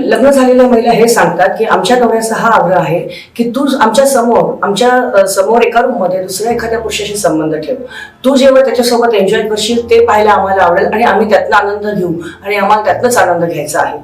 लग्न झालेल्या महिला हे सांगतात की आमच्या नवऱ्याचा हा आग्रह आहे की तू आमच्यासमोर आमच्यासमोर एका रूममध्ये दुसऱ्या एखाद्या पुरुषाशी संबंध ठेव. तू जेव्हा त्याच्यासोबत एन्जॉय करशील ते पाहायला आम्हाला आवडेल आणि आम्ही त्यातनं आनंद घेऊ आणि आम्हाला त्यातनंच आनंद घ्यायचा आहे.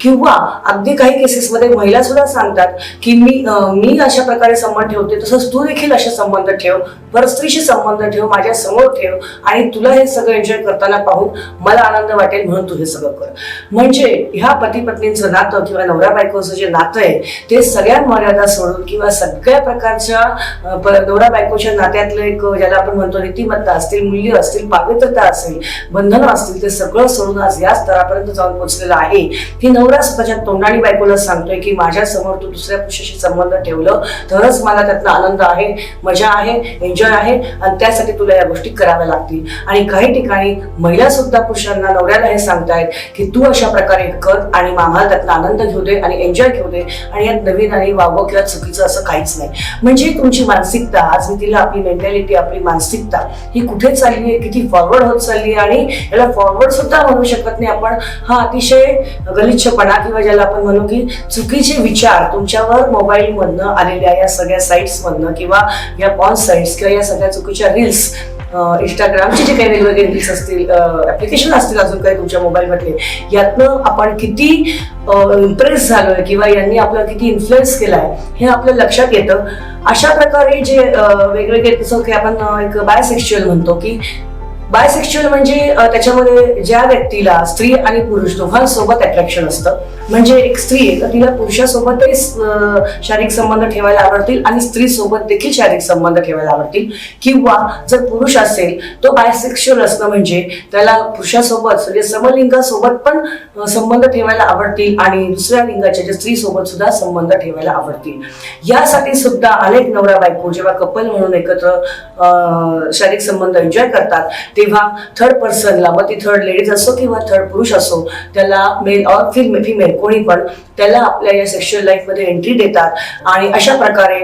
किंवा अगदी काही केसेसमध्ये महिला सुद्धा सांगतात की मी मी अशा प्रकारे संबंध ठेवते तसंच तू देखील असे संबंध ठेव परस्त्रीशी संबंध ठेव माझ्यासमोर ठेव आणि तुला हे सगळं एन्जॉय करताना पाहून मला आनंद वाटेल म्हणून तू हे सगळं कर. म्हणजे ह्या पती पत्नींचं नातं किंवा नवरा बायकोचं जे नातं आहे ते सगळ्या मर्यादा सोडून किंवा सगळ्या प्रकारच्या नवऱ्या नवरा बायकोच्या नात्यातलं एक ज्याला आपण म्हणतो नीतिमत्ता असतील मूल्य असतील पावित्रता असेल बंधनं असतील ते सगळं सोडून आज या स्तरापर्यंत जाऊन पोहोचलेलं आहे. की नवरा स्वतःच्या तोंडाने बायकोला सांगतोय की माझ्यासमोर तू दुसऱ्या पुरुषाशी संबंध ठेवलं तरच मला त्यातला आनंद आहे मजा आहे एन्जॉय आहे आणि त्यासाठी तुला या गोष्टी कराव्या लागतील. आणि काही ठिकाणी महिला सुद्धा पुरुषांना नवऱ्याला हे सांगतायत की तू अशा प्रकारे कर आणि आम्हाला त्यातला आनंद घेऊ दे आणि एन्जॉय घेऊ दे आणि यात नवीन आणि वावं किंवा चुकीचं असं काहीच नाही. म्हणजे तुमची मानसिकता आज मी तिला आपली मेंटॅलिटी आपली मानसिकता ही कुठे चालली आहे किती फॉरवर्ड होत चालली आहे आणि याला फॉरवर्ड सुद्धा म्हणू शकत नाही आपण. हा अतिशय गलिच्छपणा किंवा ज्याला आपण म्हणू की चुकीचे विचार तुमच्यावर मोबाईल मधनं आलेल्या या सगळ्या साईट्स मधनं किंवा या पॉन साईट्स किंवा या सगळ्या चुकीच्या रील्स इंस्टाग्रामचे जे काही वेगवेगळे रील्स असतील ऍप्लिकेशन असतील अजून काही तुमच्या मोबाईलमधले यातनं आपण किती इम्प्रेस झालोय किंवा यांनी आपलं किती इन्फ्लुएन्स केलाय हे आपल्या लक्षात येतं. अशा प्रकारे जे वेगवेगळे जसं की आपण एक बायसेक्शुअल म्हणतो की बायसेक्शुअल म्हणजे त्याच्यामध्ये ज्या व्यक्तीला स्त्री आणि पुरुष दोघांसोबत अट्रॅक्शन असतं म्हणजे एक स्त्री आहे तर तिला पुरुषासोबतही शारीरिक संबंध ठेवायला आवडतील आणि स्त्री सोबत देखील शारीरिक संबंध ठेवायला आवडतील. किंवा जर पुरुष असेल तो बायसेक्शुअल असणं म्हणजे त्याला पुरुषासोबत म्हणजे समलिंगासोबत पण संबंध ठेवायला आवडतील आणि दुसऱ्या लिंगाच्या ज्या स्त्रीसोबत सुद्धा संबंध ठेवायला आवडतील. यासाठी सुद्धा अनेक नवरा बायको जेव्हा कपल म्हणून एकत्र अ, शारीरिक संबंध एन्जॉय करतात तेव्हा थर्ड पर्सनला मग ती थर्ड लेडीज असो किंवा थर्ड पुरुष असो त्याला मेल और फिल्म फिमेल कोणी पण त्याला आपल्या या सेक्शुअल लाईफमध्ये एंट्री देतात. आणि अशा प्रकारे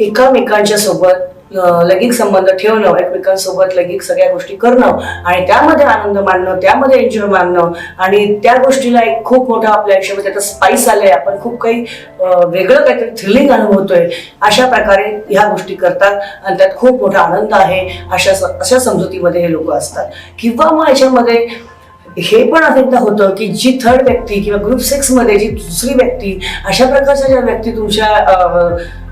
एकामेकांच्या सोबत लैंगिक संबंध ठेवणं एकमेकांसोबत लैंगिक सगळ्या गोष्टी करणं आणि त्यामध्ये आनंद मानणं त्यामध्ये एन्जॉय मानणं आणि त्या गोष्टीला एक खूप मोठा आपल्या आयुष्यामध्ये आता स्पाइस आलंय. आपण खूप काही वेगळं काहीतरी थ्रिलिंग अनुभवतोय अशा प्रकारे ह्या गोष्टी करतात आणि त्यात खूप मोठा आनंद आहे अशा अशा समजुतीमध्ये हे लोक असतात. किंवा मग याच्यामध्ये हे पण अनेकदा होतं की जी थर्ड व्यक्ती किंवा ग्रुप सिक्समध्ये जी दुसरी व्यक्ती अशा प्रकारच्या ज्या व्यक्ती तुमच्या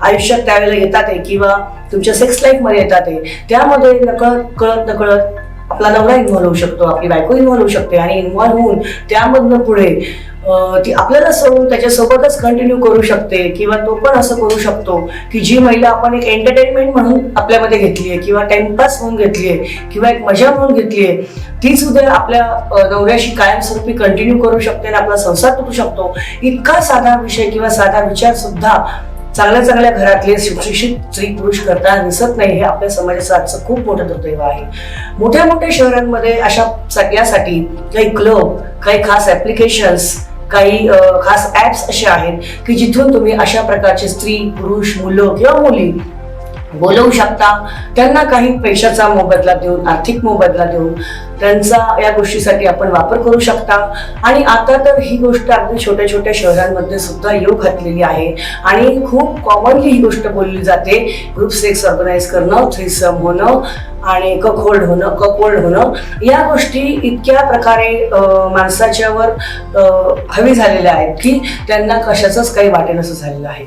आयुष्यात त्यावेळेला येतात आहे किंवा तुमच्या सेक्स लाईफमध्ये येतात आहे त्यामध्ये नकळत कळत नकळत आपला नवरा इन्व्हॉल्व होऊ शकतो आपली बायको इन्व्हॉल्व होऊ शकते आणि इन्व्हॉल्व होऊन त्यामधनं पुढे ती आपल्याला सोडून त्याच्यासोबतच कंटिन्यू करू शकते किंवा तो पण असं करू शकतो की जी महिला आपण एक एंटरटेनमेंट म्हणून आपल्यामध्ये घेतली आहे किंवा टाइमपास म्हणून घेतली आहे किंवा एक मजा म्हणून घेतली आहे ती सुद्धा आपल्या नवऱ्याशी कायमस्वरूपी कंटिन्यू करू शकते आणि आपला संसार तुटू शकतो. इतका साधा विषय किंवा साधा विचार सुद्धा चांगल्या चांगल्या घरातले सुशिक्षित स्त्री पुरुष करताना दिसत नाही हे आपल्या समाजाचं आजचं खूप मोठं दुर्दैव आहे. मोठ्या मोठ्या शहरांमध्ये अशा सगळ्यासाठी काही क्लब काही खास ऍप्लिकेशन्स काही खास ऍप्स असे आहेत की जिथून तुम्ही अशा प्रकारचे स्त्री पुरुष मुलं किंवा मुली बोलवू शकता. त्यांना काही पैशाचा मोबदला देऊन आर्थिक मोबदला देऊन त्यांचा या गोष्टीसाठी आपण वापर करू शकता. आणि आता तर ही गोष्ट अगदी छोट्या छोट्या शहरांमध्ये सुद्धा येऊ घातलेली आहे. आणि खूप कॉमनली ही गोष्ट बोलली जाते. ग्रुप सेक्स ऑर्गनाईज करणं थ्रीसम होणं आणि कक होल्ड होणं कक होल्ड होणं या गोष्टी इतक्या प्रकारे माणसाच्यावर हवी झालेल्या आहेत की त्यांना कशाचंच काही वाटेनसं झालेलं आहे.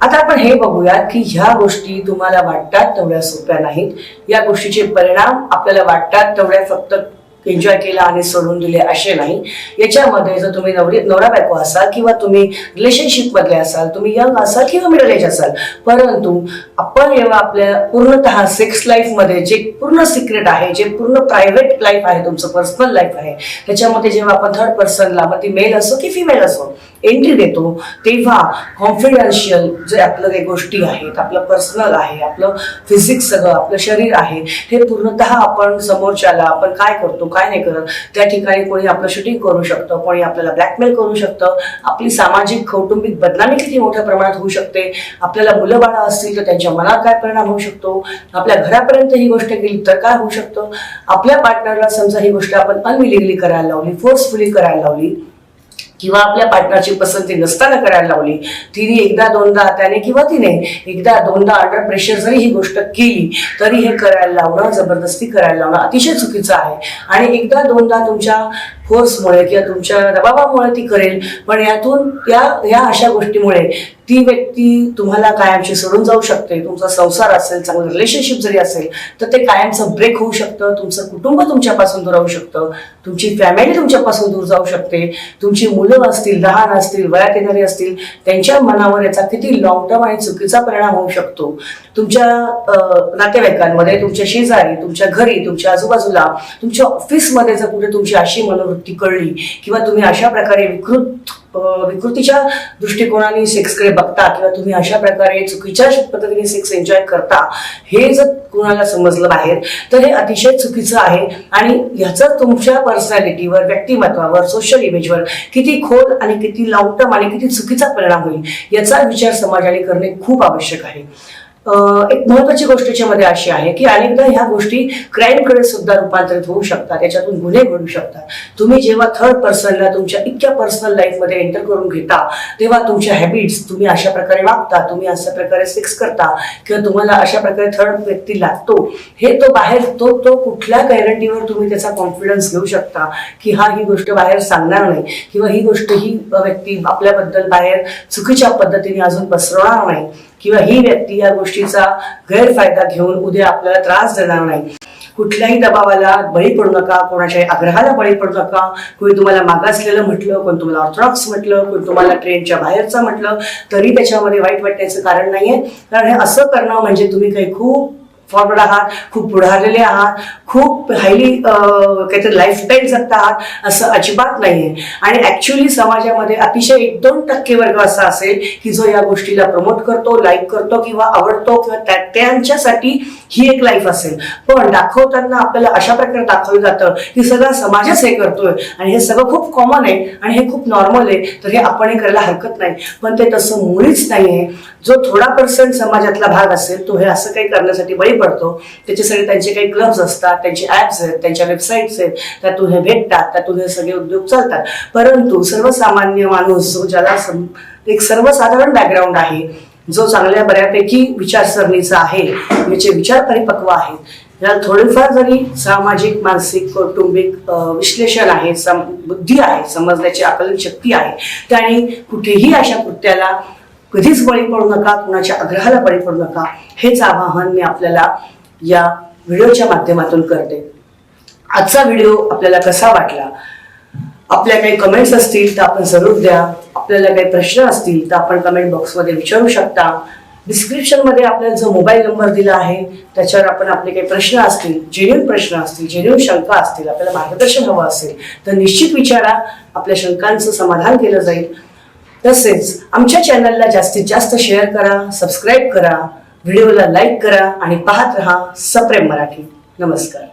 आता आपण हे बघूयात की ह्या गोष्टी तुम्हाला वाटतात तेवढ्या सोप्या नाहीत. या गोष्टीचे परिणाम आपल्याला वाटतात तेवढ्या फक्त एन्जॉय केला आणि सोडून दिले असे नाही. याच्यामध्ये जर तुम्ही नवरी नवरा बायको असाल किंवा तुम्ही रिलेशनशिप मधले असाल तुम्ही यंग असाल किंवा मिडल एज असाल परंतु आपण जेव्हा आपल्या पूर्णतः सेक्स लाईफमध्ये जे पूर्ण सिक्रेट आहे जे पूर्ण प्रायव्हेट लाईफ आहे तुमचं पर्सनल लाईफ आहे त्याच्यामध्ये जेव्हा आपण थर्ड पर्सनला मग ती मेल असो की फिमेल असो एंट्री देतो तेव्हा कॉन्फिडेन्शियल जे आपलं काही गोष्टी आहेत आपलं पर्सनल आहे आपलं फिजिक्स सगळं आपलं शरीर आहे हे पूर्णतः आपण समोरच्याला आपण काय करतो काय नाही करत. त्या ठिकाणी कोणी आपलं शूटिंग करू शकतं कोणी आपल्याला ब्लॅकमेल करू शकतं. आपली सामाजिक कौटुंबिक बदनामी किती मोठ्या प्रमाणात होऊ शकते? आपल्याला मुलं बाळा असतील तर त्यांच्या मनात काय परिणाम होऊ शकतो? आपल्या घरापर्यंत ही गोष्ट गेली तर काय होऊ शकतं? आपल्या पार्टनरला समजा ही गोष्ट आपण अनविलिंगली करायला लावली फोर्सफुली करायला लावली किंवा आपल्या पार्टनरची पसंती नसताना करायला लावली तिने एकदा दोनदा त्याने किंवा तिने एकदा दोनदा अंडर प्रेशर जरी ही गोष्ट केली तरी हे करायला लावणं जबरदस्ती करायला लावणं अतिशय चुकीचं आहे. आणि एकदा दोनदा तुमच्या फोर्समुळे किंवा तुमच्या दबावामुळे ती करेल पण यातून या या अशा गोष्टीमुळे ती व्यक्ती तुम्हाला कायमची सोडून जाऊ शकते तुमचा संसार असेल चांगलं रिलेशनशिप जरी असेल तर ते कायमचं ब्रेक होऊ शकतं तुमचं कुटुंब तुमच्यापासून दूर राहू शकतं तुमची फॅमिली तुमच्यापासून दूर जाऊ शकते तुमची मुलं असतील लहान असतील वयात येणारी असतील त्यांच्या मनावर याचा किती लॉंग टर्म आणि चुकीचा परिणाम होऊ शकतो. तुमच्या नातेवाईकांमध्ये तुमच्या शेजारी तुमच्या घरी तुमच्या आजूबाजूला तुमच्या ऑफिसमध्ये जर कुठे तुमची अशी मनोवृत्ती कळली किंवा तुम्ही अशा प्रकारे विकृत विकृतीच्या दृष्टिकोनाने सेक्सकडे बघता किंवा तुम्ही अशा प्रकारे चुकीच्या पद्धतीने सेक्स एन्जॉय करता हे जर कुणाला समजलं बाहेर तर हे अतिशय चुकीचं आहे. आणि ह्याचा तुमच्या पर्सनॅलिटीवर व्यक्तिमत्वावर सोशल इमेजवर किती खोल आणि किती लॉंग टर्म आणि किती चुकीचा परिणाम होईल याचा विचार समाजाने करणे खूप आवश्यक आहे. एक महत्वाची गोष्ट याच्यामध्ये अशी आहे की अनेकदा ह्या गोष्टी क्राईमकडे सुद्धा रूपांतरित होऊ शकतात. याच्यातून गुन्हे घडू शकतात. तुम्ही जेव्हा थर्ड पर्सनला तुमच्या इतक्या पर्सनल लाईफमध्ये एंटर करून घेता तेव्हा तुमच्या हॅबिट्स तुम्ही अशा प्रकारे वागता तुम्ही अशा प्रकारे सेक्स करता किंवा तुम्हाला अशा प्रकारे थर्ड व्यक्ती लागतो हे तो बाहेर तो तो कुठल्या गॅरंटीवर तुम्ही त्याचा कॉन्फिडन्स घेऊ शकता की हा ही गोष्ट बाहेर सांगणार नाही किंवा ही गोष्ट ही व्यक्ती आपल्याबद्दल बाहेर चुकीच्या पद्धतीने अजून पसरवणार नाही. किंवा ही व्यक्ती या गोष्टीचा गैरफायदा घेऊन उद्या आपल्याला त्रास देणार नाही. कुठल्याही दबावाला बळी पडू नका कोणाच्याही आग्रहाला बळी पडू नका. कोणी तुम्हाला मागासलेलं म्हटलं कोणी तुम्हाला ऑर्थॉडॉक्स म्हटलं कोणी तुम्हाला ट्रेनच्या बाहेरचं म्हटलं तरी त्याच्यामध्ये वाईट वाटण्याचं कारण नाहीये. कारण हे असं करणं म्हणजे तुम्ही काही खूप फॉरवर्ड आहात खूप पुढारलेले आहात खूप हायली काहीतरी लाईफस्टाईल जगता आहात असं अजिबात नाहीये. आणि ऍक्च्युली समाजामध्ये अतिशय एक दोन टक्के वर्ग असा असेल की जो या गोष्टीला प्रमोट करतो लाईक करतो किंवा आवडतो किंवा त्या- त्यांच्यासाठी ही एक लाईफ असेल. पण दाखवताना आपल्याला अशा प्रकारे दाखवलं जातं की सगळा समाजच हे करतोय आणि हे सगळं खूप कॉमन आहे आणि हे खूप नॉर्मल आहे तर हे आपणही करायला हरकत नाही. पण ते तसं मुळीच नाहीये. जो थोडा पर्सेंट समाजातला भाग असेल तो हे असं काही करण्यासाठी बळी पडतो. त्याच्यासाठी त्यांचे काही क्लब्स असतात त्यांचे ऍप्स आहेत त्यांच्या वेबसाईट्स आहेत. त्यातून हे भेटतात त्यातून हे सगळे उद्योग चालतात. परंतु सर्वसामान्य माणूस जो ज्याला एक सर्वसाधारण बॅकग्राऊंड आहे जो चांगल्या बऱ्यापैकी विचारसरणीचा आहे म्हणजे विचार परिपक्व आहेत. याला थोडीफार जरी सामाजिक मानसिक कौटुंबिक विश्लेषण आहे सम बुद्धी आहे समजण्याची आकलन शक्ती आहे त्याने कुठेही अशा कृत्याला कधीच बळी पडू नका कुणाच्या आग्रहाला बळी पडू नका. हेच आवाहन मी आपल्याला या व्हिडिओच्या माध्यमातून करते. आजचा व्हिडिओ आपल्याला कसा वाटला? आपल्या काही कमेंट्स असतील तर आपण जरूर द्या. आपल्याला काही प्रश्न असतील तर आपण कमेंट बॉक्समध्ये विचारू शकता. डिस्क्रिप्शनमध्ये आपल्याला जो मोबाईल नंबर दिला आहे त्याच्यावर आपण आपले काही प्रश्न असतील जेन्युन प्रश्न असतील जेन्युन शंका असतील आपल्याला मार्गदर्शन हवं असेल तर निश्चित विचारा. आपल्या शंकांचं समाधान केलं जाईल. तसेच आमच्या चॅनलला जास्तीत जास्त शेअर करा सबस्क्राईब करा व्हिडिओला लाईक करा आणि पाहत रहा सप्रेम मराठी. नमस्कार.